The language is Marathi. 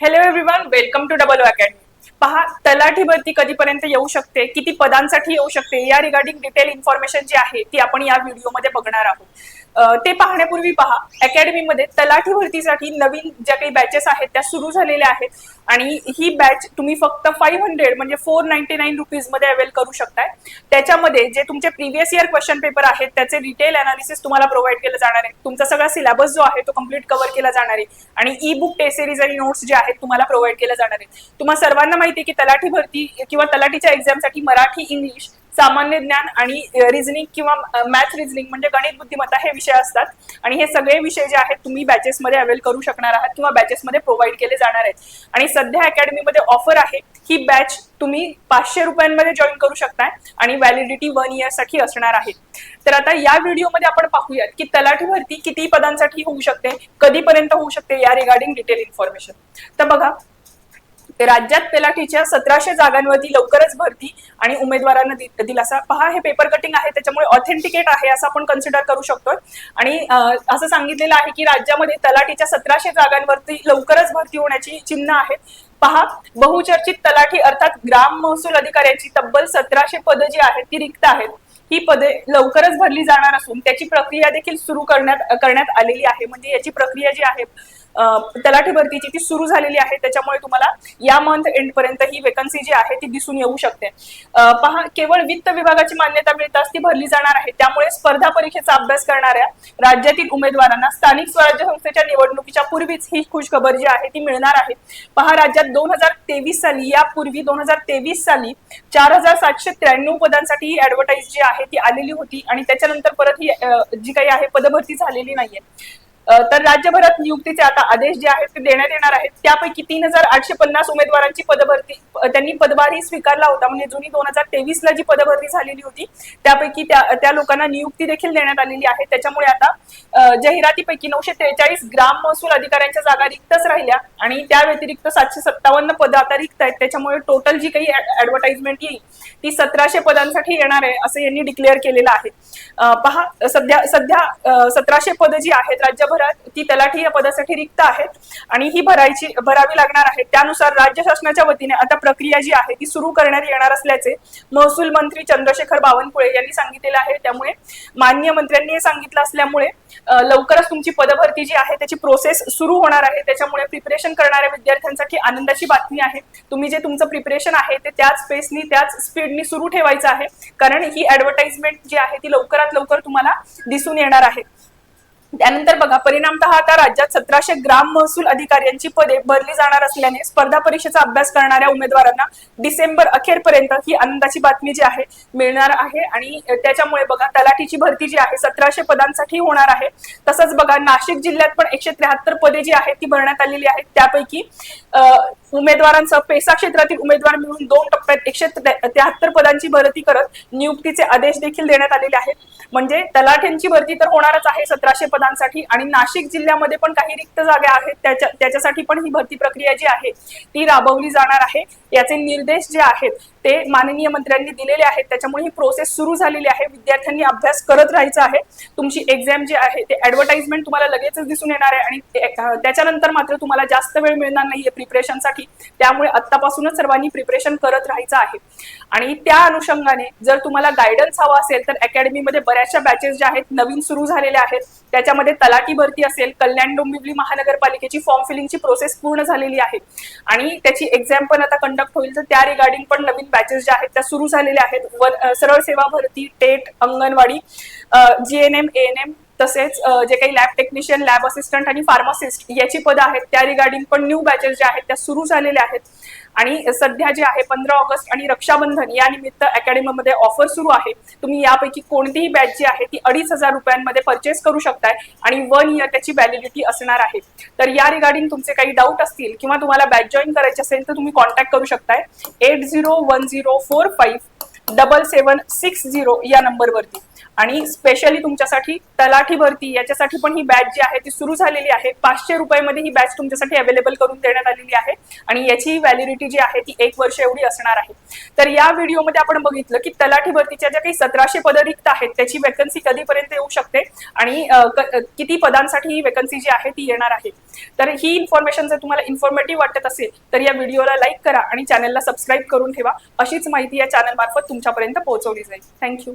Hello everyone welcome to double academy पहा तलाठी भरती कधीपर्यंत येऊ शकते? किती पदांसाठी येऊ शकते? या रिगार्डिंग डिटेल इन्फॉर्मेशन जी आहे ती आपण या व्हिडिओमध्ये बघणार आहोत. ते पाहण्यापूर्वी पहा. अकॅडमीमध्ये तलाठी भरतीसाठी नवीन ज्या काही बॅचेस आहेत त्या सुरू झालेल्या आहेत. आणि ही बॅच तुम्ही फक्त फाईव्ह हंड्रेड म्हणजे फोर नाईन्टी नाईन रुपीजमध्ये अवेल करू शकताय. त्याच्यामध्ये जे तुमचे प्रिव्हियस इयर क्वेश्चन पेपर आहेत त्याचे डिटेल अनालिसिस तुम्हाला प्रोव्हाइड केलं जाणार आहे. तुमचा सगळा सिलेबस जो आहे तो कंप्लीट कव्हर केला जाणार आहे. आणि ई बुक टेस्ट सिरीज आणि नोट्स जे आहेत तुम्हाला प्रोव्हाइड केलं जाणार आहे. तुम्हाला सर्वांना माहिती आहे की तलाठी भरती किंवा तलाठीच्या एक्झामसाठी मराठी इंग्लिश सामान्य ज्ञान आणि रिझनिंग किंवा मॅथ रिझनिंग म्हणजे गणित बुद्धिमत्ता हे विषय असतात. आणि हे सगळे विषय जे आहेत तुम्ही बॅचेसमध्ये अवेल करू शकणार आहात किंवा बॅचेसमध्ये प्रोव्हाइड केले जाणार आहेत. आणि सध्या अकॅडमीमध्ये ऑफर आहे ही बॅच तुम्ही पाचशे रुपयांमध्ये जॉईन करू शकताय आणि व्हॅलिडिटी वन इयरसाठी असणार आहे. तर आता या व्हिडिओमध्ये आपण पाहूयात की तलाठी भरती किती पदांसाठी होऊ शकते कधीपर्यंत होऊ शकते या रिगार्डिंग डिटेल इन्फॉर्मेशन तर बघा राज्यात तलाठीच्या सतराशे जागांवरती लवकरच भरती आणि उमेदवारांना दिलासा पहा हे पेपर कटिंग आहे त्याच्यामुळे ऑथेंटिकेट आहे असं आपण कन्सिडर करू शकतोय. आणि असं सांगितलेलं आहे की राज्यामध्ये तलाठीच्या सतराशे जागांवरती लवकरच भरती होण्याची चिन्ह आहेत पहा बहुचर्चित तलाठी अर्थात ग्राम महसूल अधिकाऱ्यांची तब्बल सतराशे पदं जी आहेत ती रिक्त आहेत. ही पदे लवकरच भरली जाणार असून त्याची प्रक्रिया देखील सुरू करण्यात करण्यात आलेली आहे. म्हणजे याची प्रक्रिया जी आहे तलाठी भरतीची ती सुरू झालेली आहे. त्याच्यामुळे तुम्हाला या मंथ एंड पर्यंत ही वेकन्सी जी आहे ती दिसून येऊ शकते. पहा केवळ वित्त विभागाची मान्यता मिळताच ती भरली जाणार आहे. त्यामुळे स्पर्धा परीक्षेचा अभ्यास करणाऱ्या राज्यातील उमेदवारांना स्थानिक स्वराज्य संस्थेच्या निवडणुकीच्या पूर्वीच ही खुशखबर जी आहे ती मिळणार आहे. पहा राज्यात दोन हजार तेवीस साली यापूर्वी दोन हजार तेवीस साली चार हजार सातशे त्र्याण्णव पदांसाठी ही ऍडव्हर्टाईज जी आहे ती आलेली होती आणि त्याच्यानंतर परत ही जी काही आहे पदभरती झालेली नाहीये. तर राज्यभरात नियुक्तीचे आता आदेश जे आहेत ते देण्यात येणार आहेत. त्यापैकी तीन हजार आठशे पन्नास उमेदवारांची पदभरती त्यांनी पदभारही स्वीकारला होता. म्हणजे जुनी दोन हजार तेवीस ला जी पदभरती झालेली होती त्यापैकी त्या त्या लोकांना नियुक्ती देखील देण्यात आलेली आहे. त्याच्यामुळे आता जाहिरातीपैकी नऊशे त्रेचाळीस ग्राम महसूल अधिकाऱ्यांच्या जागा रिक्तच राहिल्या आणि त्या व्यतिरिक्त सातशे सत्तावन्न पदं आता रिक्त आहेत. त्याच्यामुळे टोटल जी काही ऍडव्हर्टाइजमेंट येईल ती सतराशे पदांसाठी येणार आहे असं यांनी डिक्लेअर केलेलं आहे. पहा सध्या सध्या सतराशे पदं जी आहेत राज्यभरात ती तलाठी या पदासाठी रिक्त आहेत. आणि ही भरायची भरावी लागणार आहे. त्यानुसार राज्य शासनाच्या वतीने आता प्रक्रिया जी आहे ती सुरू करण्यात येणार असल्याचे महसूल मंत्री चंद्रशेखर बावनकुळे यांनी सांगितलेलं आहे. त्यामुळे माननीय मंत्र्यांनी हे सांगितलं असल्यामुळे लवकरच तुमची पदभरती जी आहे त्याची प्रोसेस सुरू होणार आहे. त्याच्यामुळे प्रिपरेशन करणाऱ्या विद्यार्थ्यांसाठी आनंदाची बातमी आहे. तुम्ही जे तुमचं प्रिपरेशन आहे ते त्याच पेसनी त्याच स्पीडनी सुरू ठेवायचं आहे. कारण ही ऍडव्हर्टाइजमेंट जी आहे ती लवकरात लवकर तुम्हाला दिसून येणार आहे. त्यानंतर बघा परिणामतः आता राज्यात सतराशे ग्राम महसूल अधिकाऱ्यांची पदे भरली जाणार असल्याने स्पर्धा परीक्षेचा अभ्यास करणाऱ्या उमेदवारांना डिसेंबर अखेरपर्यंत ही आनंदाची बातमी जी आहे मिळणार आहे. आणि त्याच्यामुळे बघा तलाठीची भरती जी आहे सतराशे पदांसाठी होणार आहे. तसंच बघा नाशिक जिल्ह्यात पण एकशे त्र्याहत्तर पदे जी आहेत ती भरण्यात आलेली आहेत. त्यापैकी उमेदवारांसह पेसा क्षेत्रातील उमेदवार मिळून दोन टप्प्यात एकशे त्र्याहत्तर पदांची भरती करत नियुक्तीचे आदेश देखील देण्यात आलेले आहेत. म्हणजे तलाठ्यांची भरती तर होणारच आहे सतराशे पदांसाठी आणि नाशिक जिल्ह्यामध्ये पण काही रिक्त जागा आहेत त्याच्या त्याच्यासाठी पण ही भरती प्रक्रिया जी आहे ती राबवली जाणार आहे. याचे निर्देश जे आहेत ते माननीय मंत्र्यांनी दिलेले आहेत. त्याच्यामुळे ही प्रोसेस सुरू झालेली आहे. विद्यार्थ्यांनी अभ्यास करत राहायचा आहे. तुमची एक्झाम जी आहे ते ऍडव्हर्टाइजमेंट तुम्हाला लगेचच दिसून येणार आहे आणि त्याच्यानंतर मात्र तुम्हाला जास्त वेळ मिळणार नाहीये प्रिपरेशनसाठी त्यामुळे आत्तापासूनच सर्वांनी प्रिपरेशन करत राहायचं आहे. आणि त्या अनुषंगाने जर तुम्हाला गायडन्स हवा असेल तर अकॅडमीमध्ये बऱ्याचशा बॅचेस ज्या आहेत नवीन सुरू झालेल्या आहेत. त्याच्यामध्ये तलाठी भरती असेल कल्याण डोंबिवली महानगरपालिकेची फॉर्म फिलिंगची प्रोसेस पूर्ण झालेली आहे. आणि त्याची एक्झाम पण आता कंडक्ट होईल. तर त्या रिगार्डिंग पण नवीन बॅचेस ज्या आहेत त्या सुरू झालेल्या आहेत. वन- सरळ सेवा भरती टेट अंगणवाडी जीएनएम एएनएम तसेच जे काही लॅब टेक्निशियन लॅब असिस्टंट आणि फार्मासिस्ट याची पदं आहेत त्या रिगार्डिंग पण न्यू बॅचेस ज्या आहेत त्या सुरू झालेल्या आहेत. आणि सध्या जे आहे पंधरा ऑगस्ट आणि रक्षाबंधन या निमित्त अकॅडमीमध्ये ऑफर सुरू आहे. तुम्ही यापैकी कोणतीही बॅच जी आहे ती अडीच हजार रुपयांमध्ये परचेस करू शकताय आणि वन इयर त्याची व्हॅलिडिटी असणार आहे. तर या रिगार्डिंग तुमचे काही डाऊट असतील किंवा तुम्हाला बॅच जॉईन करायची असेल तर तुम्ही कॉन्टॅक्ट करू शकताय. Eight zero one zero four five double seven six zero या नंबरवरती आणि स्पेशली तुमच्यासाठी तलाठी भरती याच्यासाठी पण ही बॅच जी आहे ती सुरू झालेली आहे. पाचशे रुपयामध्ये ही बॅच तुमच्यासाठी अवेलेबल करून देण्यात आलेली आहे. आणि याची व्हॅलिडिटी जी आहे ती एक वर्ष एवढी असणार आहे. तर या व्हिडिओमध्ये आपण बघितलं की तलाठी भरतीच्या ज्या काही सतराशे पदं रिक्त आहेत त्याची वेकन्सी कधीपर्यंत येऊ शकते? आणि किती पदांसाठी ही वेकन्सी जी आहे ती येणार आहे? तर ही इन्फॉर्मेशन जर तुम्हाला इन्फॉर्मेटिव्ह वाटत असेल तर या व्हिडिओला लाईक करा आणि चॅनलला सबस्क्राईब करून ठेवा. अशीच माहिती या चॅनल मार्फत तुमच्यापर्यंत पोहोचवली जाईल. थँक्यू